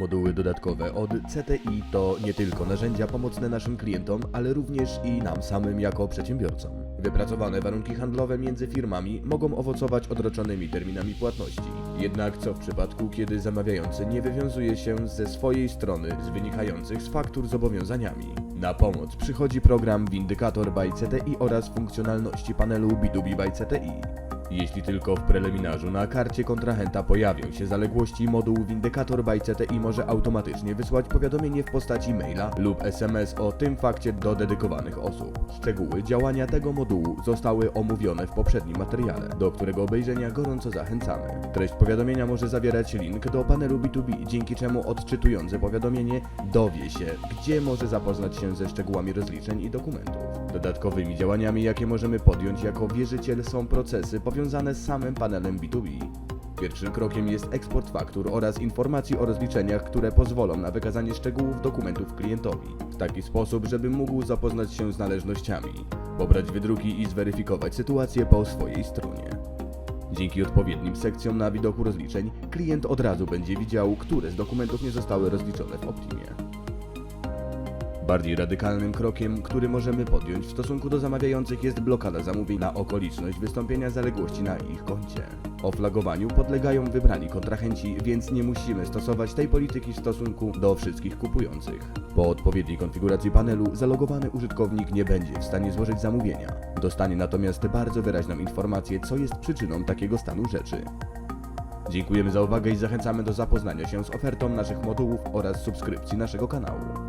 Moduły dodatkowe od CTI to nie tylko narzędzia pomocne naszym klientom, ale również i nam samym jako przedsiębiorcom. Wypracowane warunki handlowe między firmami mogą owocować odroczonymi terminami płatności. Jednak co w przypadku, kiedy zamawiający nie wywiązuje się ze swojej strony z wynikających z faktur zobowiązaniami? Na pomoc przychodzi program Windykator by CTI oraz funkcjonalności panelu B2B by CTI. Jeśli tylko w preliminarzu na karcie kontrahenta pojawią się zaległości, moduł Windykator by CTI może automatycznie wysłać powiadomienie w postaci maila lub SMS o tym fakcie do dedykowanych osób. Szczegóły działania tego modułu zostały omówione w poprzednim materiale, do którego obejrzenia gorąco zachęcamy. Treść powiadomienia może zawierać link do panelu B2B, dzięki czemu odczytujący powiadomienie dowie się, gdzie może zapoznać się ze szczegółami rozliczeń i dokumentów. Dodatkowymi działaniami, jakie możemy podjąć jako wierzyciel są procesy powiązane z samym panelem B2B. Pierwszym krokiem jest eksport faktur oraz informacji o rozliczeniach, które pozwolą na wykazanie szczegółów dokumentów klientowi. W taki sposób, żeby mógł zapoznać się z należnościami, pobrać wydruki i zweryfikować sytuację po swojej stronie. Dzięki odpowiednim sekcjom na widoku rozliczeń, klient od razu będzie widział, które z dokumentów nie zostały rozliczone w Optimie. Bardziej radykalnym krokiem, który możemy podjąć w stosunku do zamawiających jest blokada zamówień na okoliczność wystąpienia zaległości na ich koncie. Oflagowaniu podlegają wybrani kontrahenci, więc nie musimy stosować tej polityki w stosunku do wszystkich kupujących. Po odpowiedniej konfiguracji panelu zalogowany użytkownik nie będzie w stanie złożyć zamówienia. Dostanie natomiast bardzo wyraźną informację, co jest przyczyną takiego stanu rzeczy. Dziękujemy za uwagę i zachęcamy do zapoznania się z ofertą naszych modułów oraz subskrypcji naszego kanału.